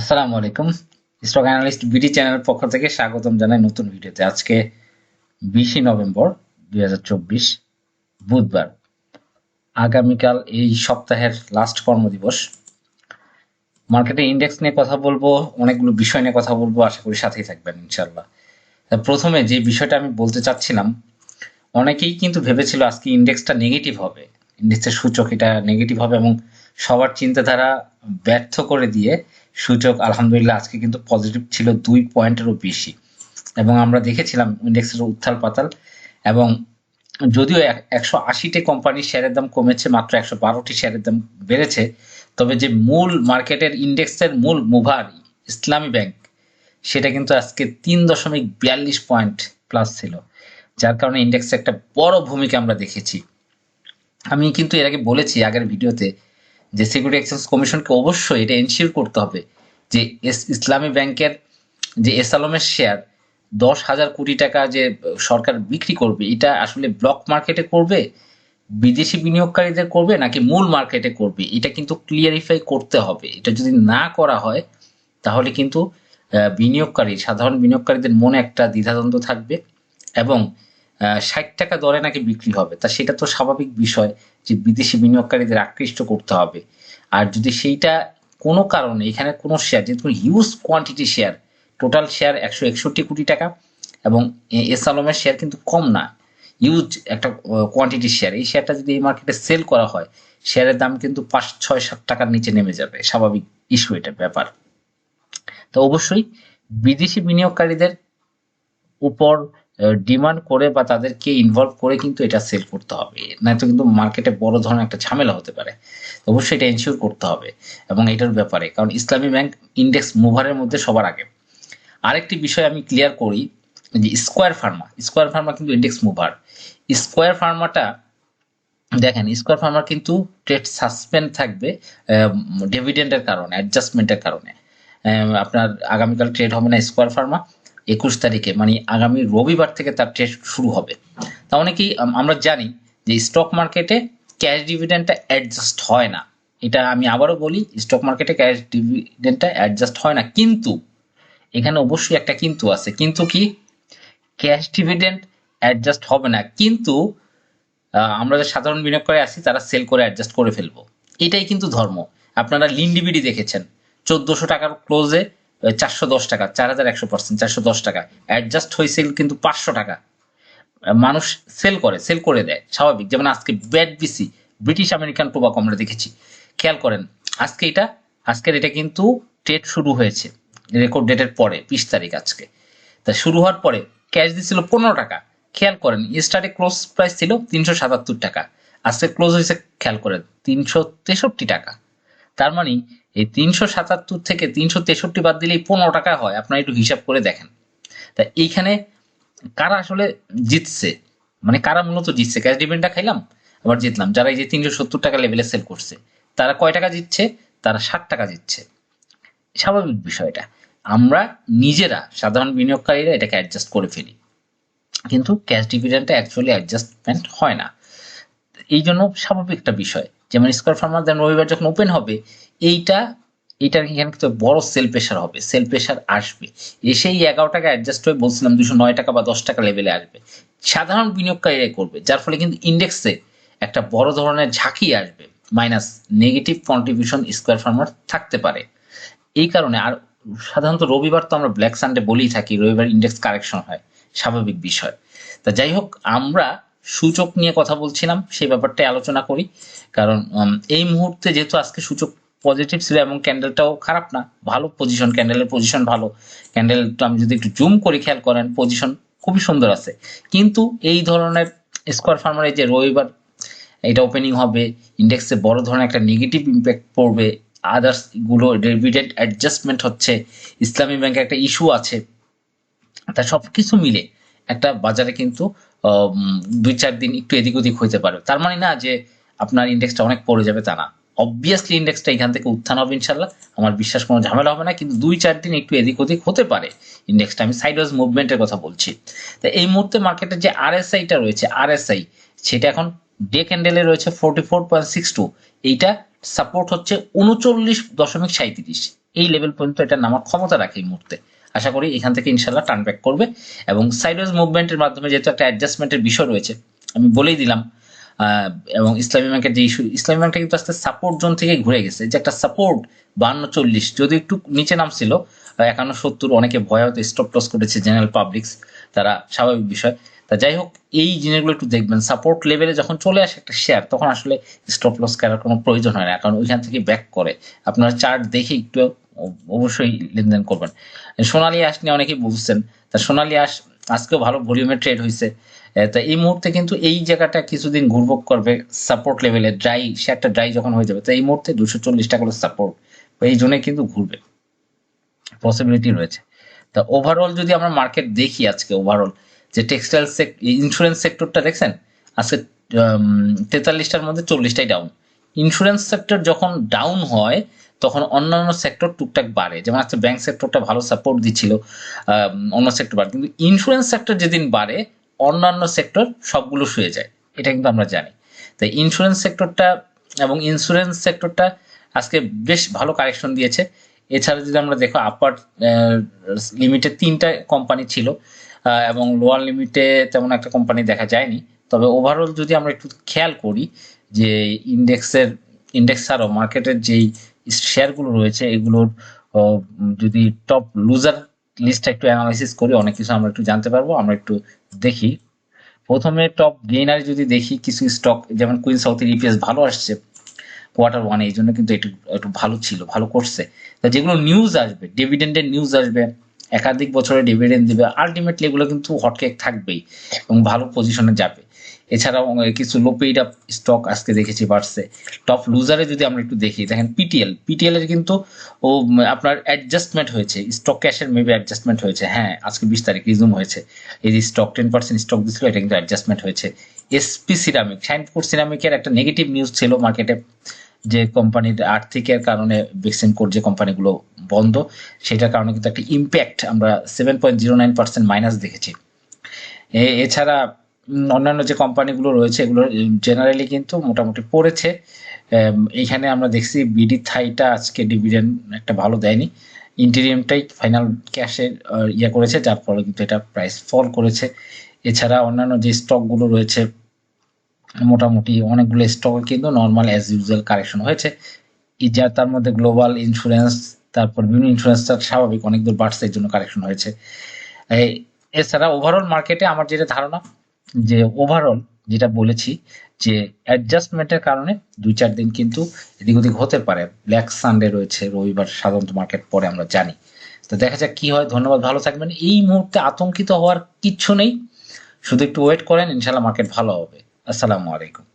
আসসালামু আলাইকুম। Stock analyst BD চ্যানেলের পক্ষ থেকে স্বাগতম জানাই নতুন ভিডিওতে। আজকে বিশে নভেম্বর দু হাজার চব্বিশ, বুধবার। আগামীকাল এই সপ্তাহের লাস্ট কর্মদিবস। মার্কেটে ইন্ডেক্স নিয়ে কথা বলব, অনেকগুলো বিষয় নিয়ে কথা বলব, আশা করি সাথেই থাকবেন ইনশাল্লাহ প্রথমে যে বিষয়টা আমি বলতে চাচ্ছিলাম, অনেকেই কিন্তু ভেবেছিল আজকে ইন্ডেক্সটা নেগেটিভ হবে। ইন্ডেক্সের সূচক এটা নেগেটিভ হবে এবং সবার চিন্তাধারা ব্যর্থ করে দিয়ে সূচক আলহামদুলিল্লাহ আজকে কিন্তু পজিটিভ ছিল দুই পয়েন্টেরও বেশি। এবং আমরা দেখেছিলাম ইন্ডেক্সের উত্থাল পাতাল এবং যদিও একশো আশিটি কোম্পানির শেয়ারের দাম কমেছে, মাত্র একশো বারোটি শেয়ারের দাম বেড়েছে, তবে যে মূল মার্কেটের ইন্ডেক্সের মূল মুভার ইসলামী ব্যাংক সেটা কিন্তু আজকে তিন দশমিক বিয়াল্লিশ পয়েন্ট প্লাস ছিল, যার কারণে ইন্ডেক্সে একটা বড় ভূমিকা আমরা দেখেছি। আমি কিন্তু এর আগে বলেছি আগের ভিডিওতে যে সিকিউরিটি এক্সচেঞ্জ কমিশনকে অবশ্যই এটা এনশিওর করতে হবে যে ইসলামী ব্যাংকের যে এস আলমের শেয়ার দশ হাজার কোটি টাকা যে সরকার বিক্রি করবে, এটা আসলে ব্লক মার্কেটে করবে, বিদেশি বিনিয়োগকারীদের করবে নাকি মূল মার্কেটে করবে, এটা কিন্তু ক্লিয়ারিফাই করতে হবে। এটা যদি না করা হয়, তাহলে কিন্তু বিনিয়োগকারী, সাধারণ বিনিয়োগকারীদের মনে একটা দ্বিধাদ্বন্দ্ব থাকবে এবং ষাট টাকা দরে নাকি বিক্রি হবে, তা সেটা তো স্বাভাবিক বিষয়। যে বিদেশি বিনিয়োগকারীদের আকৃষ্ট করতে হবে। আর যদি সেইটা কোনো কারণে, এখানে কোনো শেয়ার যেহেতু huge quantity share total share একশো একষট্টি কোটি টাকা এবং এস আলমের শেয়ার কিন্তু কম না। ইউজ একটা কোয়ান্টিটি শেয়ার এই শেয়ারটা যদি এই মার্কেটে সেল করা হয় শেয়ারের দাম কিন্তু পাঁচ, ছয়, সাত টাকার নিচে নেমে যাবে, স্বাভাবিক ইস্যু এটা ব্যাপার। তো অবশ্যই বিদেশি বিনিয়োগকারীদের উপর ডিমান্ড করে বা তাদেরকে ইনভলভ করে কিন্তু এটা সেল করতে হবে। নয়তো কিন্তু মার্কেটে বড় ধরনের একটা ঝামেলা হতে পারে। অবশ্যই এটা এনশিওর করতে হবে এবং এটার ব্যাপারে। কারণ ইসলামী ব্যাংক ইন্ডেক্স মুভারের মধ্যে সবার আগে। আরেকটি বিষয় আমি ক্লিয়ার করি যে স্কোয়ার ফার্মা স্কোয়ার ফার্মা কিন্তু ইন্ডেক্স মুভার স্কোয়ার ফার্মাটা দেখেন স্কোয়ার ফার্মার কিন্তু ট্রেড সাসপেন্ড থাকবে ডিভিডেন্ডের কারণে অ্যাডজাস্টমেন্টের কারণে। আপনার আগামীকাল ট্রেড হবে না স্কোয়ার ফার্মা একুশ তারিখে মানে আগামী রবিবার থেকে তার ট্রেড শুরু হবে। তা অনেকেই আমরা জানি যে স্টক মার্কেটে ক্যাশ ডিভিডেন্ডটা অ্যাডজাস্ট হয় না। এটা আমি আবারও বলি স্টক মার্কেটে ক্যাশ ডিভিডেন্ডটা অ্যাডজাস্ট হয় না। কিন্তু, এখানে অবশ্যই একটা কিন্তু আছে। কিন্তু কি? ক্যাশ ডিভিডেন্ড অ্যাডজাস্ট হবে না। কিন্তু আমরা যে সাধারণ বিনিয়োগকারী আছি, তারা সেল করে অ্যাডজাস্ট করে ফেলব। এটাই কিন্তু ধর্ম। আপনারা লিন্ডিবিডি দেখেছেন। চোদ্দশো টাকার ক্লোজে চারশো দশ টাকা, চার হাজার একশো পার্সেন্ট, চারশো দশ টাকা। অ্যাডজাস্ট হয়েছিল কিন্তু পাঁচশো টাকা। মানুষ সেল করে সেল করে দেয়, স্বাভাবিক। যেমন আজকে BAT BC British American Tobacco আমরা দেখেছি। খেয়াল করেন, আজকে এটা, আজকের এটা কিন্তু ট্রেড শুরু হয়েছে। রেকর্ড ডেটের পরে, বিশ তারিখ আজকে। তা শুরু হওয়ার পরে ক্যাশ দিছিল পনেরো টাকা। খেয়াল করেন স্টার্টে ক্লোজ প্রাইস ছিল তিনশো সাতাত্তর টাকা। আজকে ক্লোজ হয়েছে, খেয়াল করেন, তিনশো তেষট্টি টাকা। তার মানে এই তিনশো সাতাত্তর থেকে তিনশো তেষট্টি বাদ দিলেই পনেরো টাকা হয়। আপনারা একটু হিসাব করে দেখেন। তা এইখানে কারা আসলে জিতছে? মানে কারা মূলত জিতছে? ক্যাশ ডিভিডেন্ডটা খাইলাম, আবার জিতলাম। যারা এই যে তিনশো সত্তর টাকা লেভেলে সেল করছে, তারা কয় টাকা জিতছে? তারা ষাট টাকা জিতছে। স্বাভাবিক বিষয়টা। আমরা নিজেরা সাধারণ বিনিয়োগকারীরা এটাকে অ্যাডজাস্ট করে ফেলি। কিন্তু ক্যাশ ডিভিডেন্ডটা অ্যাকচুয়ালি অ্যাডজাস্টমেন্ট হয় না। এই জন্য স্বাভাবিক একটা বিষয়। যেমন স্কোয়ার ফার্মার দেন রবিবার যখন ওপেন হবে এইটা, এইটার এখানে কিন্তু বড় সেল প্রেশার হবে সেল প্রেশার আসবে। এসেই এগারো টাকা অ্যাডজাস্ট হয়ে বলছিলাম দুশো নয় টাকা বা দশ টাকা লেভেলে আসবে। সাধারণ বিনিয়োগকারীরাই করবে, যার ফলে কিন্তু ইন্ডেক্সে একটা বড় ধরনের ঝাঁকি আসবে মাইনাস নেগেটিভ কন্ট্রিবিউশন স্কোয়ার ফার্মার থাকতে পারে। এই কারণে আর সাধারণত রবিবার তো আমরা ব্ল্যাক সানডে বলেই থাকি, রবিবার ইন্ডেক্স কারেকশন হয়, স্বাভাবিক বিষয়। তা যাই হোক, আমরা সূচক নিয়ে কথা বলছিলাম, সেই ব্যাপারটাই আলোচনা করি। কারণ এই মুহূর্তে যেহেতু আজকে সূচক পজিটিভ ছিল এবং ক্যান্ডেলটাও খারাপ না, ভালো পজিশন ক্যান্ডেলের পজিশন ভালো। ক্যান্ডেলটা আমি যদি একটু জুম করে খেয়াল করেন পজিশন খুবই সুন্দর আছে। কিন্তু এই ধরনের স্কোয়ার ফার্মারে যে রবিবার এটা ওপেনিং হবে ইন্ডেক্সে বড় ধরনের একটা নেগেটিভ ইম্প্যাক্ট পড়বে আদার্সগুলো ডিভিডেন্ড অ্যাডজাস্টমেন্ট হচ্ছে, ইসলামী ব্যাংকে একটা ইস্যু আছে। তা সব কিছু মিলে একটা বাজারে কিন্তু দুই চার দিন একটু এদিক ওদিক হইতে পারে। তার মানে না যে আপনার ইন্ডেক্সটা অনেক পড়ে যাবে তা না। অবভিয়াসলি ইন্ডেক্সটা এখান থেকে উত্থান হবে ইনশাল্লাহ আমার বিশ্বাস কোনো ঝামেলা হবে না, কিন্তু দুই, চার দিন একটু এদিক ওদিক হতে পারে ইন্ডেক্সটা আমি সাইডওয়াইজ মুভমেন্টের কথা বলছি। তা এই মুহূর্তে মার্কেটের যে আরএসআইটা রয়েছে আরএসআই সেটা এখন ডে ক্যান্ডেলে রয়েছে forty four point six two এইটা সাপোর্ট হচ্ছে উনচল্লিশ দশমিক সাঁত্রিশ এই লেভেল পর্যন্ত এটা নামার ক্ষমতা রাখে এই মুহূর্তে। আশা করি এখান থেকে ইনশাল্লাহ টার্ন ব্যাক করবে। এবং সাইডওয়েজ মুভমেন্টের মাধ্যমে যেহেতু একটা অ্যাডজাস্টমেন্টের বিষয় রয়েছে, আমি বলেই দিলাম এবং ইসলামী ব্যাংকের যে ইস্যু ইসলামী ব্যাংকটা কিন্তু আস্তে সাপোর্ট জোন থেকে ঘুরে গেছে। যে একটা সাপোর্ট বান্ন চল্লিশ, যদি একটু নিচে নামছিল একান্ন সত্তর, অনেকে ভয় হয়তো স্টপ লস করেছে জেনারেল পাবলিক্স তারা স্বাভাবিক বিষয়। তা যাই হোক, এই জিনিসগুলো একটু দেখবেন। সাপোর্ট লেভেলে যখন চলে আসে একটা শেয়ার তখন আসলে স্টপ লস করার কোনো প্রয়োজন হয় না, কারণ ওইখান থেকে ব্যাক করে। আপনারা চার্ট দেখে একটু অবশ্যই লেনদেন করবেন। সোনালী আঁশ নিয়ে অনেকেই বুঝছেন তা সোনালী আঁশ আজকেও ভালো ভলিউমে ট্রেড হয়েছে তা এই মুহূর্তে কিন্তু এই জায়গাটা কিছুদিন ঘুরবক করবে সাপোর্ট লেভেলে ড্রাই শেয়ারটা ড্রাই যখন হয়ে যাবে, তো এই মুহূর্তে দুশো চল্লিশ টাকা করে সাপোর্ট এই জন্য কিন্তু ঘুরবে। পসিবিলিটি রয়েছে। তা ওভারঅল যদি আমরা মার্কেট দেখি আজকে ওভারঅল যে টেক্সটাইল ইন্স্যুরেন্স সেক্টরটা দেখছেন? আজকে তেতাল্লিশটার মধ্যে চল্লিশটাই ডাউন ইন্স্যুরেন্স সেক্টর যখন ডাউন হয় তখন অন্যান্য সেক্টর টুকটাক বাড়ে। যেমন আজকে ব্যাংক সেক্টরটা ভালো সাপোর্ট দিচ্ছিল অন্য সেক্টর বাড়ে। কিন্তু ইন্স্যুরেন্স সেক্টর যেদিন বাড়ে, অন্যান্য সেক্টর সবগুলো শুয়ে যায়। এটা কিন্তু আমরা জানি। তাই ইন্স্যুরেন্স সেক্টরটা এবং ইন্স্যুরেন্স সেক্টরটা আজকে বেশ ভালো কারেকশন দিয়েছে। এছাড়া যদি আমরা দেখো আপার লিমিটে তিনটা কোম্পানি ছিল এবং লোয়ার লিমিটে তেমন একটা কোম্পানি দেখা যায়নি। তবে ওভারঅল যদি আমরা একটু খেয়াল করি, যে ইন্ডেক্সের ইন্ডেক্স ছাড়াও মার্কেটের যেই শেয়ারগুলো রয়েছে, এগুলোর যদি টপ লুজার লিস্টটা একটু অ্যানালাইসিস করি, অনেক কিছু আমরা একটু জানতে পারব, আমরা একটু দেখি। প্রথমে টপ গেইনার যদি দেখি, কিছু স্টক যেমন কুইন সাউথের ইপিএস ভালো আসছে কোয়ার্টার ওয়ানে এই জন্য কিন্তু একটু একটু ভালো ছিল, ভালো করছে। তা যেগুলো নিউজ আসবে ডিভিডেন্ডের নিউজ আসবে, একাধিক বছরে ডিভিডেন্ড দিবে আলটিমেটলি এগুলো কিন্তু হটকেক থাকবেই এবং ভালো পজিশনে যাবে। এছাড়াও কিছু লো পেইড আপ স্টক আজকে দেখেছি বাড়ছে। টপ লুজারে যদি আমরা একটু দেখি, দেখেন পিটিএল পিটিএল এর কিন্তু, ও আপনার অ্যাডজাস্টমেন্ট হয়েছে। স্টক ক্যাশের মেবি অ্যাডজাস্টমেন্ট হয়েছে। হ্যাঁ আজকে বিশ তারিখ রিজুম হয়েছে। এই যে স্টক টেন পার্সেন্ট স্টক দিচ্ছিল এটা কিন্তু অ্যাডজাস্টমেন্ট হয়েছে। এসপি সিরামিক শাইনপুর সিরামিকের একটা নেগেটিভ নিউজ ছিল মার্কেটে যে কোম্পানির আর্থিকের কারণে বেক্সিম কোড যে কোম্পানিগুলো বন্ধ, সেটার কারণে কিন্তু একটা ইম্প্যাক্ট আমরা seven point zero nine percent minus দেখেছি। এছাড়া অন্যান্য যে কোম্পানিগুলো রয়েছে এগুলো জেনারেলি কিন্তু মোটামুটি পড়েছে। এম, এইখানে আমরা দেখছি বিডি থাইটা আজকে ডিভিডেন্ড একটা ভালো দেয়নি। ইন্টেরিয়ামটাই ফাইনাল ক্যাশে ইয়ে করেছে যার ফলে কিন্তু এটা প্রাইস ফল করেছে। এছাড়া অন্যান্য যে স্টকগুলো রয়েছে মোটামুটি অনেকগুলো স্টক কিন্তু নর্মাল অ্যাজ ইউজুয়াল কারেকশন হয়েছে। যা তার মধ্যে গ্লোবাল ইন্স্যুরেন্স তারপর বিভিন্ন ইন্স্যুরেন্সটা স্বাভাবিক অনেক দূর বাড়ছে এর জন্য কারেকশন হয়েছে। এছাড়া ওভারঅল মার্কেটে আমার যেটা ধারণা যে ওভারঅল যেটা বলেছি যে অ্যাডজাস্টমেন্টের কারণে দুই চার দিন কিন্তু এদিক ওদিক হতে পারে। ব্ল্যাক সানডে রয়েছে, রবিবার সাধারণত মার্কেট পরে আমরা জানি। তো দেখা যাক কি হয়। ধন্যবাদ, ভালো থাকবেন। এই মুহূর্তে আতঙ্কিত হওয়ার কিচ্ছু নেই। শুধু একটু ওয়েট করেন ইনশাল্লাহ মার্কেট ভালো হবে। আসসালামু আলাইকুম।